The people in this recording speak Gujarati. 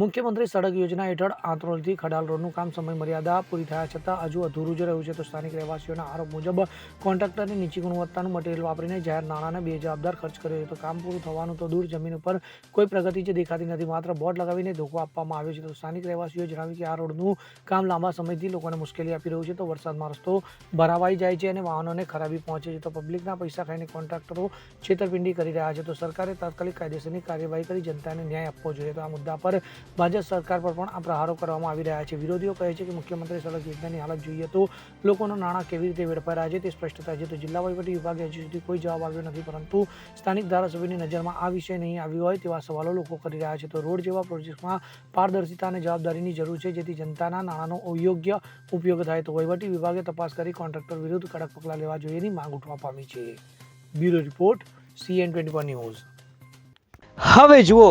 મુખ્યમંત્રી સડક યોજના હેઠળ આંતરોલથી ખડાલ રોડનું કામ સમય મર્યાદા પૂરી થયા છતાં હજુ અધૂરું જ રહ્યું છે તો સ્થાનિક રહેવાસીઓના આરોપ મુજબ કોન્ટ્રાક્ટરની નીચી ગુણવત્તાનું મટીરિયલ વાપરીને જાહેર નાણાંને બેજવાબદાર ખર્ચ કર્યો છે. તો કામ પૂરું થવાનું તો દૂર જમીન ઉપર કોઈ પ્રગતિ જ દેખાતી નથી. માત્ર બોર્ડ લગાવીને ધોકો આપવામાં આવ્યો છે. તો સ્થાનિક રહેવાસીઓએ જણાવ્યું કે આ રોડનું કામ લાંબા સમયથી લોકોને મુશ્કેલી આપી રહ્યું છે. તો વરસાદમાં રસ્તો ભરાવાઈ જાય છે અને વાહનોને ખરાબી પહોંચે છે. તો પબ્લિકના પૈસા ખાઈને કોન્ટ્રાક્ટરો છેતરપિંડી કરી રહ્યા છે. તો સરકારે તાત્કાલિક કાયદેસરની કાર્યવાહી કરી જનતાને ન્યાય આપવો જોઈએ. તો આ મુદ્દા પર ભાજપ સરકાર પર પણ આ પ્રહારો કરવામાં આવી રહ્યા છે. વિરોધીઓ કહે છે કે મુખ્યમંત્રી સડક યોજનાની હાલત જોઈએ તો લોકોના નાણાં કેવી રીતે વેડફાઈ રહ્યા છે તે સ્પષ્ટ થાય છે. તો જિલ્લા વહીવટી વિભાગે હજી સુધી કોઈ જવાબ આવ્યો નથી, પરંતુ સ્થાનિક ધારાસભ્યની નજરમાં આ વિષય નહીં આવ્યો હોય તેવા સવાલો લોકો કરી રહ્યા છે. તો રોડ જેવા પ્રોજેક્ટમાં પારદર્શિતા અને જવાબદારીની જરૂર છે, જેથી જનતાના નાણાંનો અયોગ્ય ઉપયોગ થાય. તો વહીવટી વિભાગે તપાસ કરી કોન્ટ્રાક્ટર વિરુદ્ધ કડક પગલાં લેવા જોઈએની માંગ ઉઠવા પામી છે. Bureau report CN twenty news. હવે જુઓ